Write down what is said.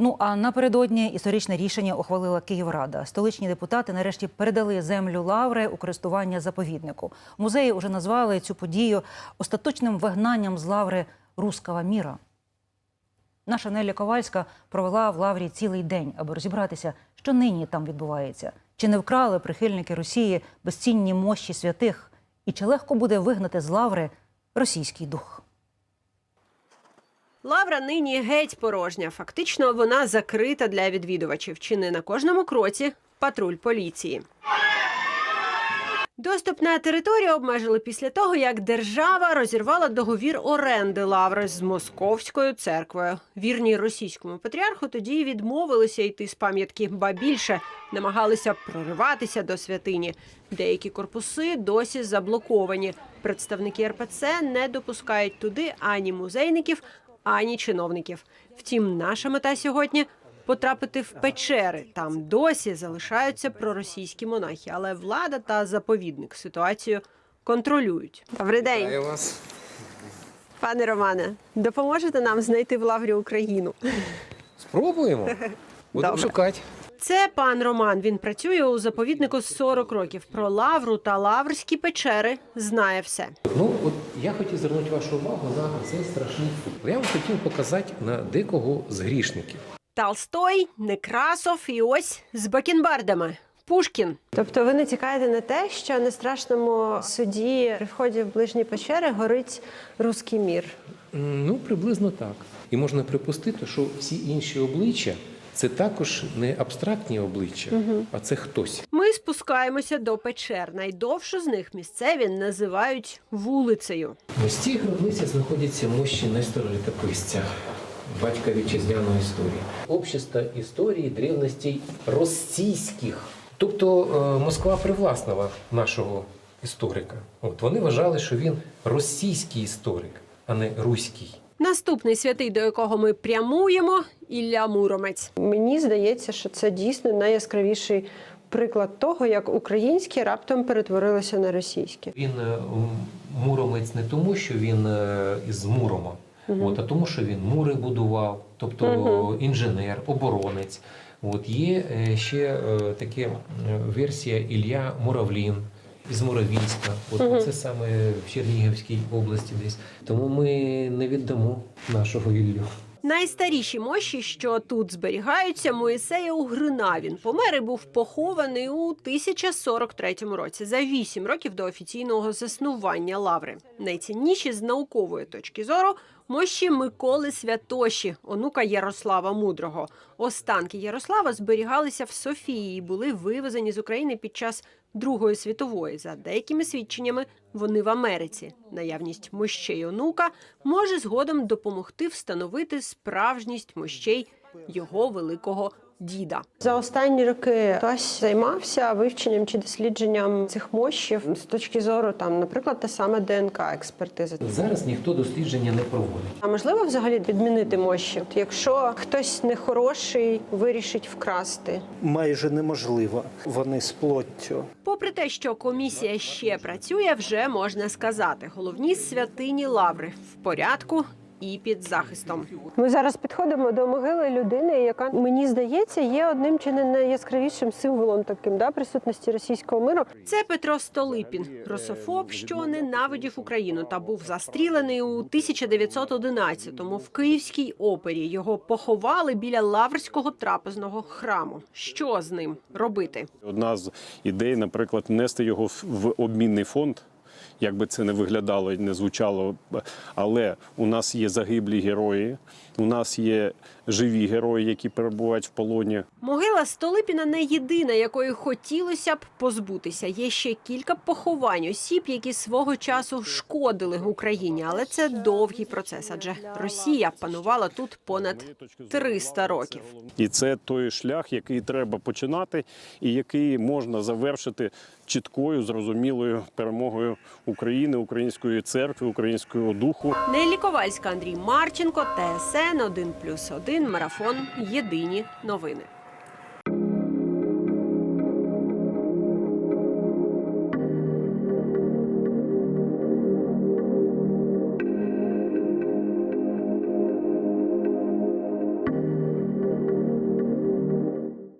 Ну а напередодні історичне рішення ухвалила Київрада. Столичні депутати нарешті передали землю лаври у користування заповіднику. Музеї вже назвали цю подію остаточним вигнанням з лаври руского міра. Наша Нелі Ковальська провела в лаврі цілий день, аби розібратися, що нині там відбувається. Чи не вкрали прихильники Росії безцінні мощі святих? І чи легко буде вигнати з лаври російський дух? Лавра нині геть порожня. Фактично, вона закрита для відвідувачів. Чи не на кожному кроці патруль поліції. Доступ на територію обмежили після того, як держава розірвала договір оренди лаври з московською церквою. Вірні російському патріарху тоді відмовилися йти з пам'ятки, ба більше намагалися прориватися до святині. Деякі корпуси досі заблоковані. Представники РПЦ не допускають туди ані музейників, ані чиновників. Втім, наша мета сьогодні потрапити в печери. Там досі залишаються проросійські монахи, але влада та заповідник ситуацію контролюють. Добрий день, Вітаю вас. пане Романе. Допоможете нам знайти в лаврі Україну? Спробуємо. Будемо шукати. Це пан Роман. Він працює у заповіднику з 40 років. Про лавру та лаврські печери знає все. Ну, от я хотів звернути вашу увагу на цей страшний суд. Я вам хотів показати на декого з грішників. Толстой, Некрасов і ось з бакенбардами. Пушкін. Тобто ви не тікаєте на те, що на страшному суді при вході в ближні печери горить руський мір. Ну, приблизно так. І можна припустити, що всі інші обличчя це також не абстрактні обличчя, а це хтось. Ми спускаємося до печер. Найдовшу з них місцеві називають вулицею. Ось цій гробниці знаходяться мощі Нестора Літописця, батька вітчизняної історії. Общество історії древностей російських. Тобто е, Москва привласнила нашого історика. От вони вважали, що він російський історик, а не руський. Наступний святий, до якого ми прямуємо, Ілля Муромець. Мені здається, що це дійсно найяскравіший приклад того, як українське раптом перетворилося на російське. Він е, муромець не тому, що він е, із Мурома, от, а тому, що він мури будував, тобто інженер, оборонець. От є е, ще е, таке е, версія Ілля Муравлін. Із Муравійська, от це саме в Чернігівській області десь. Тому ми не віддамо нашого Іллю. Найстаріші мощі, що тут зберігаються, Моїсея Угрина. Він помер і був похований у 1043 році, за вісім років до офіційного заснування лаври. Найцінніші з наукової точки зору мощі Миколи Святоші, онука Ярослава Мудрого. Останки Ярослава зберігалися в Софії і були вивезені з України під час Другої світової. За деякими свідченнями, вони в Америці. Наявність мощей онука може згодом допомогти встановити справжність мощей його великого діда. За останні роки хтось займався вивченням чи дослідженням цих мощів з точки зору, там, наприклад, та сама ДНК експертиза. Зараз ніхто дослідження не проводить. А можливо взагалі відмінити мощі? Якщо хтось нехороший вирішить вкрасти, майже неможливо. Вони з плоттю. Попри те, що комісія ще працює, вже можна сказати, головні святині лаври в порядку і під захистом. Ми зараз підходимо до могили людини, яка мені здається є одним чи не найяскравішим символом таким да, присутності російського миру. Це Петро Столипін, русофоб, що ненавидів Україну та був застрілений у 1911-му в Київській опері. Його поховали біля Лаврського трапезного храму. Що з ним робити? Одна з ідей, наприклад, внести його в обмінний фонд. Як би це не виглядало і не звучало, але у нас є загиблі герої, у нас є живі герої, які перебувають в полоні. Могила Столипіна не єдина, якої хотілося б позбутися. Є ще кілька поховань осіб, які свого часу шкодили Україні, але це довгий процес, адже Росія панувала тут понад 300 років. І це той шлях, який треба починати, і який можна завершити чіткою, зрозумілою перемогою України, української церкви, українського духу. Нелі Ковальська, Андрій Марченко, ТСН 1+,1, Марафон. Єдині новини.